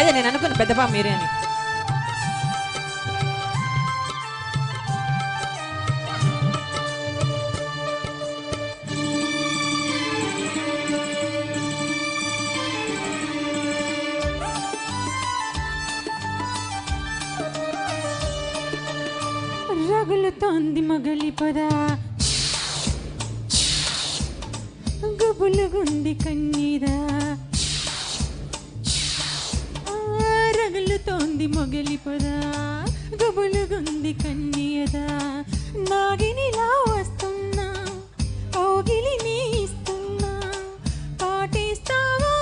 అదే నేను అనుకున్న పెద్దపా మీరే అని. రగులుతోంది మగలి పద. గుబులుగుంది కన్నీరా రగులుతోంది మొగలి పద గుబులుగుంది కన్నీయదా. నాగినిలా వస్తున్నా ఓగిలి నీ ఇస్తున్నా. పాటిస్తావా?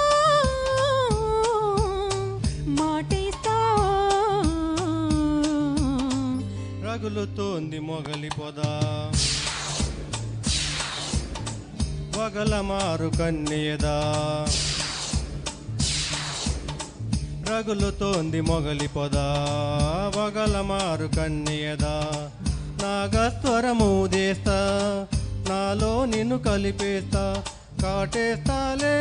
మాటిస్తావా? రగులుతోంది మొగలి పొద. వగల మారు కన్నీయదా. రగులుతోంది మొగలి పొద వగల మారు కన్యదా నాగస్వరము దేస్తా నాలో నిన్ను కలిపేస్తా కాటేస్తాలే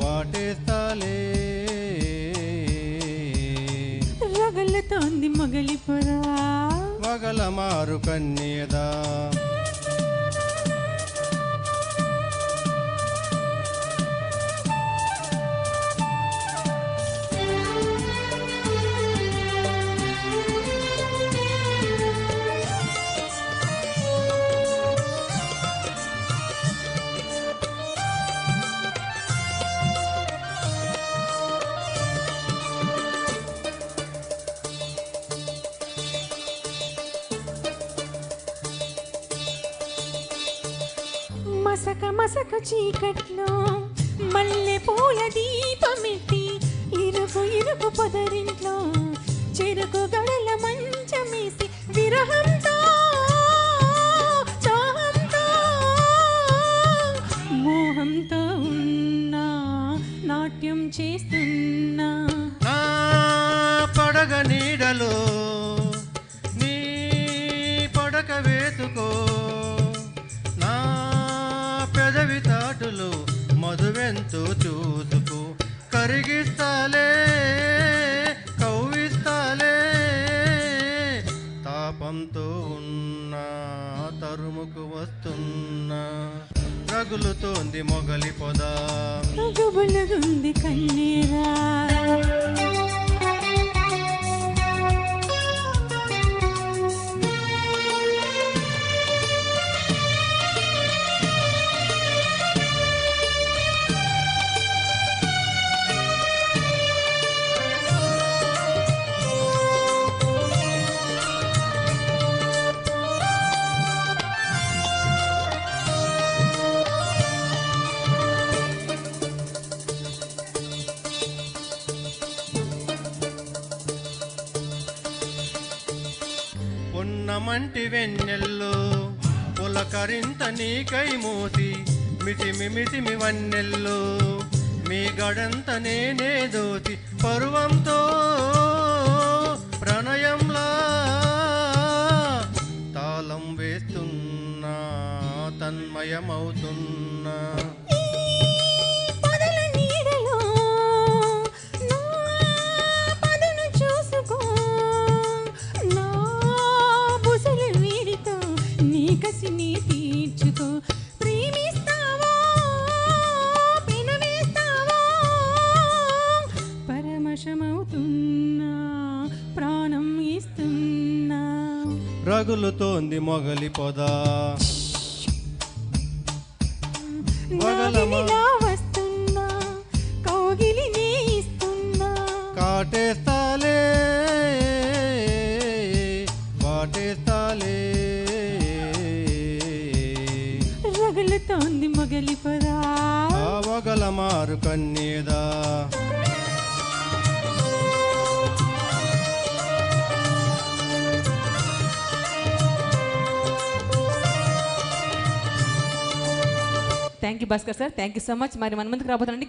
వాటేస్తాలే. రగులుతోంది మొగలి పొద. వగల మారు మసక మసక చీకట్లో మల్లె పూల దీపమెట్టి ఇరుకు ఇరుకు పొదరింట్లో చెరుకు గడల మంచమేసి విరహంతో దాహంతో మోహంతో ఉన్నా నాట్యం చేస్తున్నా కరిగిస్తాలే కవ్విస్తాలే తాపంతో ఉన్నా తరుముకు వస్తున్నా రగులుతోంది మొగలి పొద. ఉంది కన్నీరా. పొన్నమంటి వెన్నెల్లో పులకరింత నీకై మోతి మిటిమి మితిమి వన్నెల్లో. మీ గడంత నేనే దోతి పరువంతో ప్రణయంలా తాళం వేస్తున్నా తన్మయమవుతున్నా. రగులుతోంది మొగలి పొద వస్తున్నా కౌగిలి నీ ఇస్తున్నా. కాటేస్తాలే వాటేస్తాలే. రగులుతోంది మొగలి పదా వగల మారు కన్నేదా? Thank you Bhaskar sir. Thank you so much. మరి మన ముందుకు రాబోతుందండి